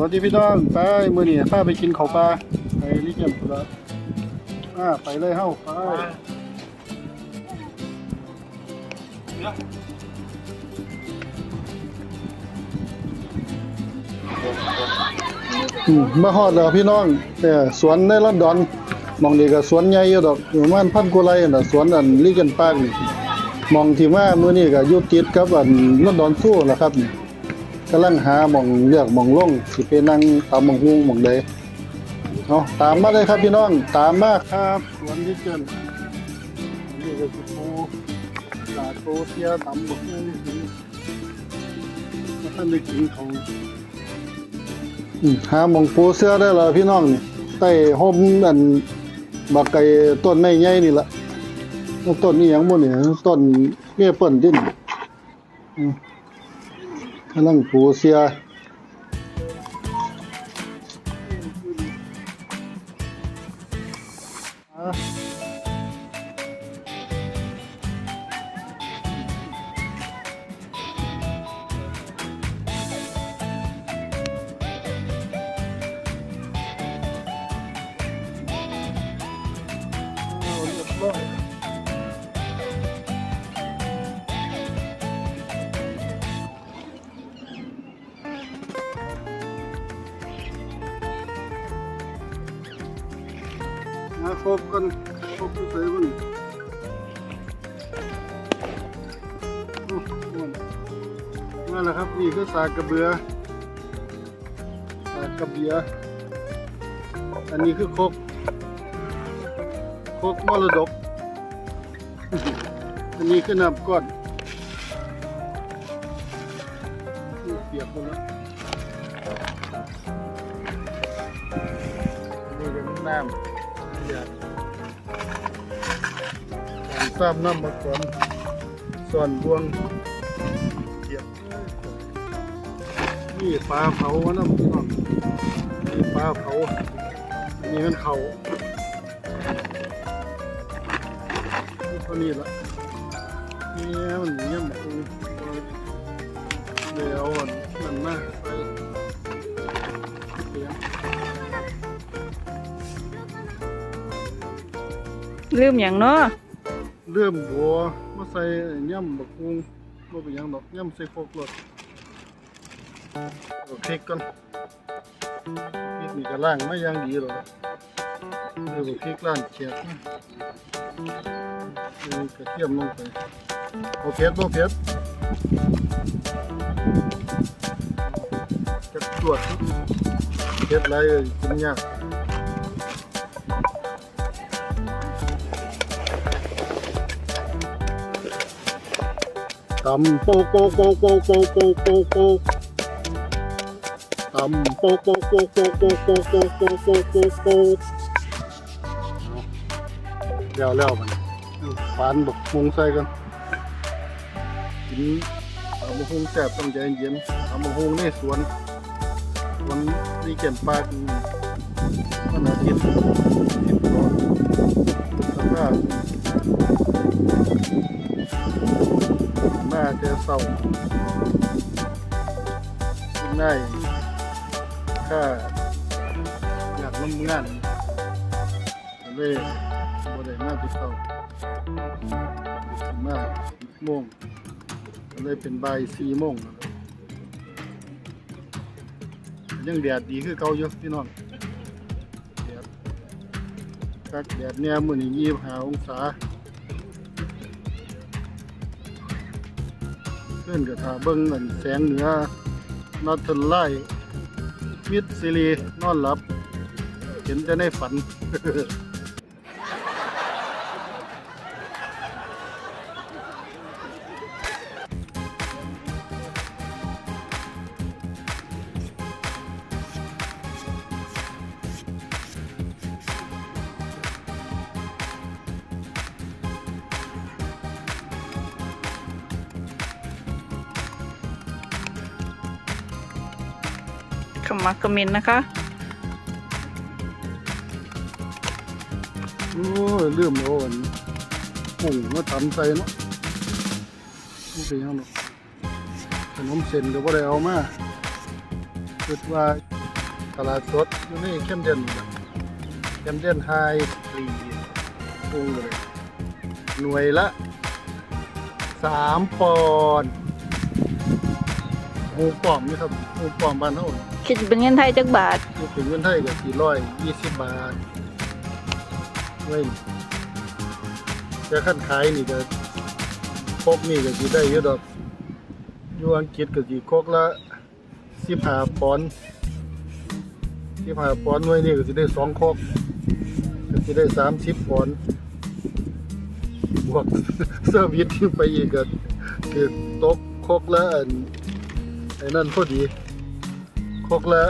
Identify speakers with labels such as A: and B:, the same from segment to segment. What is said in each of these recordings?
A: วัสดีพี่น้องไปมื้อนี้พาไปกินข้าวปลาไปลิเกียมพุระอ่าไปเลยเฮาไปอืมาฮอดแล้วพี่น้องเนี่ยสวนในลอนดอนมองนี้ก็สวนใหญ่อยู่ดอกอยู่ประมาณพันกว่าไร่น่ะสวนอันลิเกียนปาร์คนี่มองที่มามือนี้ก็ยู่ติดกับอันลอนดอนซูล่ะครับนี่ กำลังหาหมองเลือกหมองลงสิไปนั่งตามหมองฮูหมองใดเอาตามมาเลยครับพี่น้องตามมาครับสวนที่เกินนี่ก็คือปูลาโตเทียตำบกนี่สิมาท่านได้กินของหาหมองปูเสื้อได้แล้วพี่น้องนี่ใต้ห่มอันบักไก่ต้นไม้ใหญ่นี่ละต้นนี้ยังบ่นี่ต้นเมี่ยเปิ้นดินอืม ng pusa. คบกันคบทุกเสยมันโอ้ม่นมาแล้วครับนี่คือสากกระเบือสากกระเบียอันนี้คือคกคกมรดก อันนี้คือน้ำก้อนเปียกหมดแล้วนี่เป็นน้ำ ซ้ำน้ำมาก่อนส่วนบวงเกียบนี่ปลาเผาน้ำพี่น้องนี่ปลาเผาอันนี้มันเขาเท่านี้ละนี่มันเยี่ยมคงเดี๋ยวอันนั่นมาไปเตรียม
B: ลืมอย่างเนาะ
A: เริ่มบัวมาใส่ย่ำบักกุ้งบ่เป็นยังดอกย่ำใส่โคกรสเอาพริกก่อนพริกนี่ก็ล้างไมาอย่างดีแล้วเดี๋ยวพริกล้างเขียดนะกระเทียมลงไปโอเผ็ดบ่เผ็ดจะตรวจเผ็ดไรกินยาก ตำโปกโปกโปกโปกโปกโปกโปกโปกตำโปกโปกโปกโปกโปกโปกโปกโปกโปกโปกโปกแล้วแล้วมันฟานบกพุงใส่กันกินตำบกพุงแซ่บต้องใจเย็นตำบกพุงนี่สวนสวนนี่เก็บปลาวันอาทิตย์ทิตย์ก่อนสภาพาเจอเศร้าคุณได้ค่าอยากลงงานเลยบ่ได้มาที่เศร้ามาโมงเลยเป็นบ่ายสี่โมงยังแดดดีคือเก่าอยู่พี่น้องแดดแดดเนี่ยมื้อนี้ยี่สิบห้าองศา เพื่อนก็ถาเบิ้งเหมือนแสงเหนือนอทนไล่มิดซิลีนอนหลับ เห็นแต่ในฝัน
B: ขมักเขมินนะคะ
A: โอ้ยลืมแล้วอันปุ่งมาทำใส่เนาะนี่เป็นยังเนาะขนมเส้นก็บ่ได้เอามาคิดว่าตลาดสดอยู่เข้มเด่นเข้มเด่นไฮฟรีปรุงเลยหน่วยละสามปอนด์ หมูปอมนี่ครับหมูปอมบ้านเฮา
B: คิดเป็นเงินไทยจักบาท
A: นี่ถึงเงินไทยก็สี่ร้อยยี่สิบบาทเว้ยแต่ขั้นขายนี่ก็พกนี่ก็สิได้เยอะดอกอยู่อังกฤษก็สิคกละสิบห้าปอนด์สิบห้าปอนด์หน่วยนี่ก็สิได้สองคกก็สิได้สามสิบปอนด์บวกเซอร์วิสที่ไปอีกก็คือตกคกละอัน ไอ้นั่นพอดีคกละ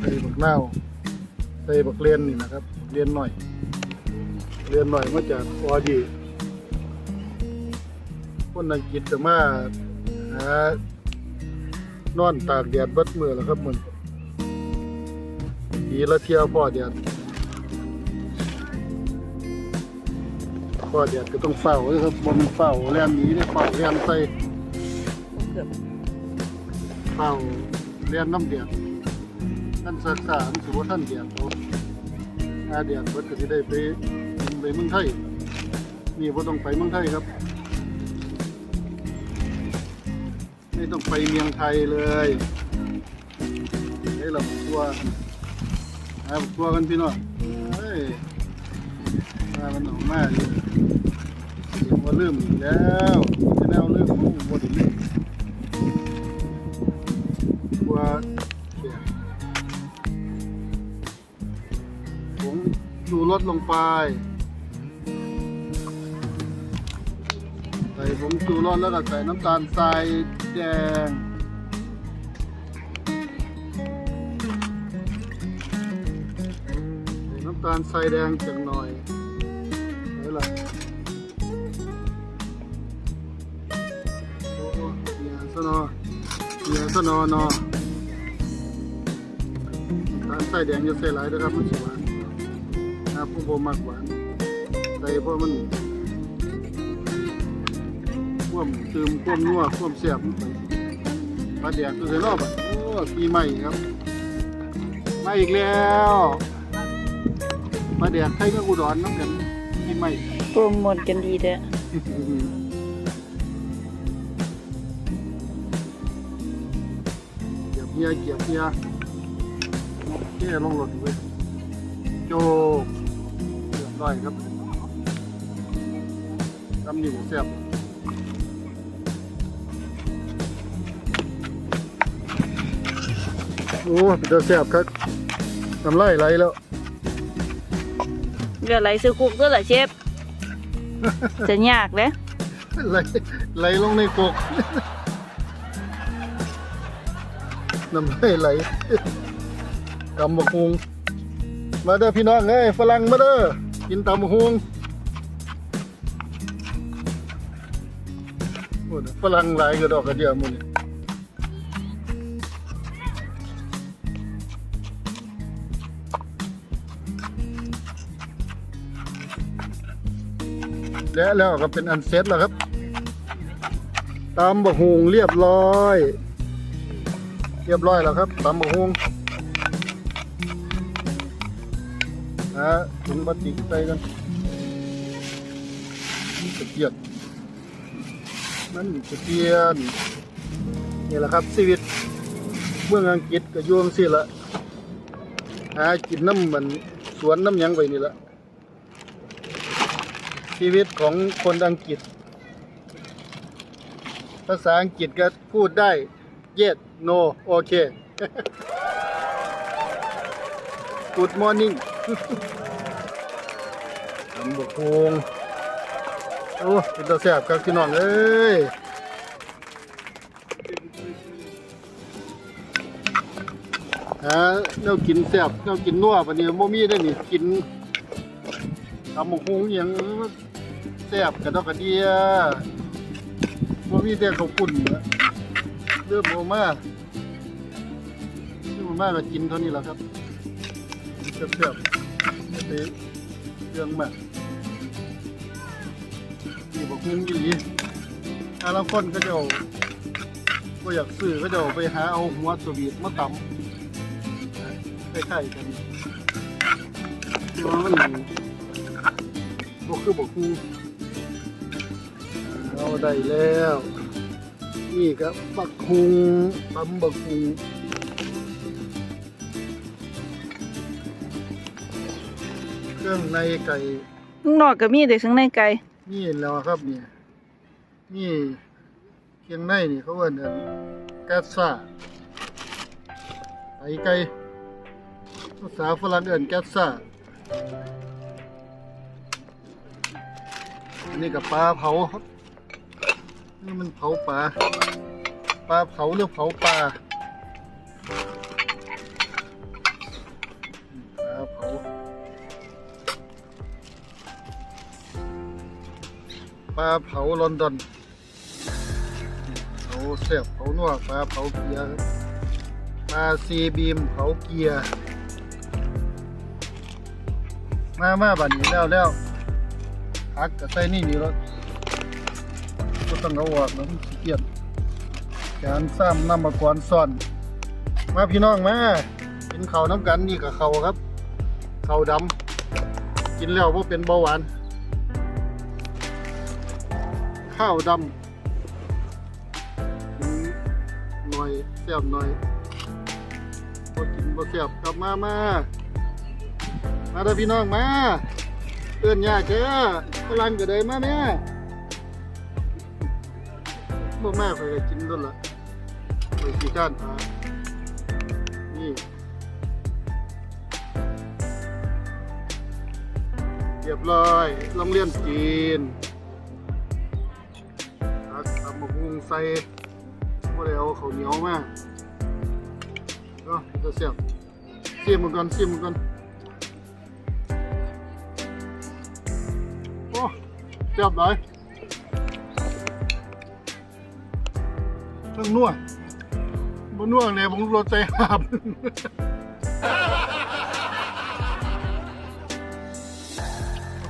A: ใส่บักเน่าใส่บักเลียนนี่นะครับ เลียนหน่อย เลียนหน่อยมาจากออดีคนอังกฤษจะมาหานอนตากแดดบัดมือแล้วครับมึง ปีละเที่ยวพ่อแดดพ่อแดดก็ต้องเฝ้าเลยครับบนเฝ้าแลนหนีได้เฝ้าแลนใส่เฝ้าแลนน้ำแดดท่านศึกษามันถือว่าท่านเดียดเขาอาเดียดเพิ่นก็สิได้ไปไปเมืองไทยนี่บ่ต้องไปเมืองไทยครับ ไม่ต้องไปเมืองไทยเลยให้เราทัว หาทัวร์กันพี่น้องเฮ้ยมามันออกมาเลยเดี๋ยวว่าลืมอีกแล้วจะแนวลืมโอ้บ่ได้ลืมทัวเขียผมดูรถลงไปใส่ผมจูรสแล้วก็ใส่น้ำตาลทรายแดงาลทรายแดงจังหน่อยไหนล่ะโอ้โหเหี่ยซะหนอเหี่ยซะหนอนอน้ำใส่แดงจะใส่หลายนะครับมันสิหวานนะผู้บ่มักหวานใส่เพราะมันควมตืมควมนัวควมแซ่บมันไปลาแดกตัวใส่รอบอะโอ้ปีใหม่ครับมาอีกแล้ว ปลาแดกไทยกับอุดรน้ำกันปีใหม่
B: โปรโมทกันดีเด้อ
A: เกียบเฮียเกียบเฮียเฮียลงรถเลยโจกเรียบร้อยครับตำนิ่วแซ่บโอ้เป็นตาแซ่บครับน้ำลายไหลแล้ว
B: เรือไหลซื้อคุกด้วยล่ะเชฟ จะยากเด้อ
A: ไหลไหลลงในกกน้ำลายไหลตำบักฮุงมาเด้อพี่น้องเอ้ยฝรั่งมาเด้อกินตำบักฮุงโอ้ยฝรั่งหลายกระดอกกระเดียหมัน และแล้วก็เป็นอันเสร็จแล้วครับตำบักฮุงเรียบร้อย เรียบร้อยแล้วครับตำบักฮุงนะถุงพลาสติกใส่กันตะเกียบนั่นตะเกียนนี่แหละครับชีวิตเมืองอังกฤษก็ยวจั่งสิละหากินน้ำมันสวนน้ำยังไปนี่ละ ชีวิตของคนอังกฤษ ภาษาอังกฤษก็พูดได้ yes no โอเค good morning ตำบกฮงโอ้เป็นตัวแสบครับพี่น้องเอ้ยหาแนวกินแสบแนวกินนัวปะเนี่ยโมมีได้นี่กินตำบกฮงอย่าง แสบกระดอกกระเดียโมมีแต่ขาปุ่นนะเริ่มโมมาเริ่มโมมาก็กินเท่านี้แหละครับแซ่บๆไม่ได้เรื่องมากนี่บอกฮุ้งอีหลีถ้าเราคนก็จะเอาก็อยากซื้อก็จะเอาไปหาเอาหัวสวีทมาตำคล้ๆกันว่ามันบ่คือบอกฮุ้ง เอาได้แล้ว นี่ก็บักฮุงตำบักฮุงเครื่องในไก่
B: ข้างนอกก็มีแต่ข้างในไก่
A: นี่แล้วครับเนี่ยนี่เคียงในนี่เขาเอิ้นอันแกสซ่าไก่ไก่ภาษาฝรั่งเอิ้นแกสซ่าอันนี้กับปลาเผาครับ นี่มันเผาปลา ปลาเผาหรือเผาปลาปลาเผาปลาเผาลอนดอนเผาเสียบเผานัวปลาเผาเกียร์ปลาซีบีมเผาเกียร์ มามาบัดนี้แล้วแล้วพักกับใส่นี่นี่แล้ว ต้องเอาออกแล้วมันขี้เกียจการซ้ำน้ำมากวนซ่อน มาพี่น้องมากินเขาน้ำกันนี่กับเขาครับเขาดำกินแล้วว่าเป็นเบาหวาน ข้าวดำหน่อยแซ่บหน่อยบ่กินบ่แซ่บกลับมามามาเด้อพี่น้องมาเอื้อนยากเด้อฝรั่งก็ได้มาแม่ บ่มาข่อยก็กินด้วยล่ะข่อยขี้ข้านหานี่เรียบร้อยโรงเรียนจีนตักตำมะฮุงใส่บ่ได้เอาข้าวเหนียวมาก็จะเสียบเสียบมันก่อนเสียบมันก่อนโอ้เสียบเลย ต้องนวดบนนวดเนี่ยผมรถใจหับ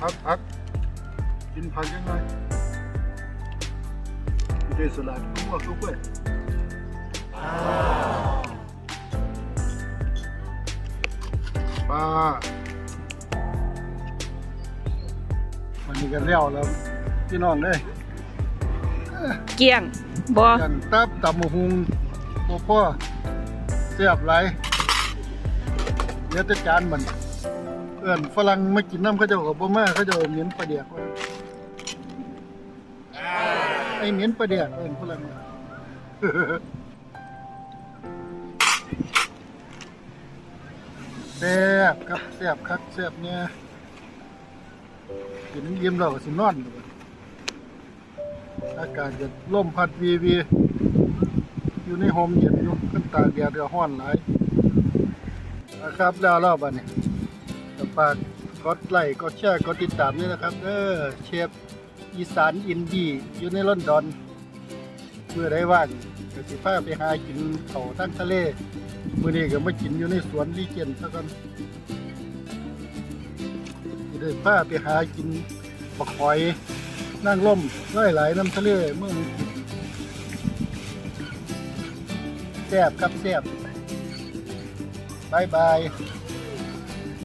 A: พักพักกินผักยังไงเดสลัดกุ้งกุ้งกุ้งปลาวันนี้ก็เลี้ยวแล้วพี่น้องเลย
B: เกลี้ยงบ่
A: กันตับตำมะฮุงโปพ่อเสียบไหลเดี๋ยวจัดการมันเอื่อนฝรั่งไม่กินน้ำเขาเจะกับบ่มาเขาเจะเหม็นปลาเดียกไว้ไอ้เหม็นปลาเดียกเอื่อนฝรั่งแซ่บครับแซ่บคักแซ่บเนี่ยกินยิ้มแล้วก็สินอนเลย อากาศจะล่มพัดวีวีอยู่ในโฮมเย็นอยู่ขึ้นตาแดดก็ห้อนหลายนะครับแล้วรอบบันนี้ก็ฝากกดไลค์กดแชร์กดติดตามนี่นะครับเออเชฟอีสานอินดี้อยู่ในลอนดอนเมื่อได้ว่างก็สิพาไปหากินเขาทั้งทะเลมื้อนี้ก็มากินอยู่ในสวนลีเจนซะก่อนสิได้พาไปหากินบักหอย นั่งล่มไล่ไหลน้ำทะเลเมื่อมันแซ่บครับแซ่บบายบาย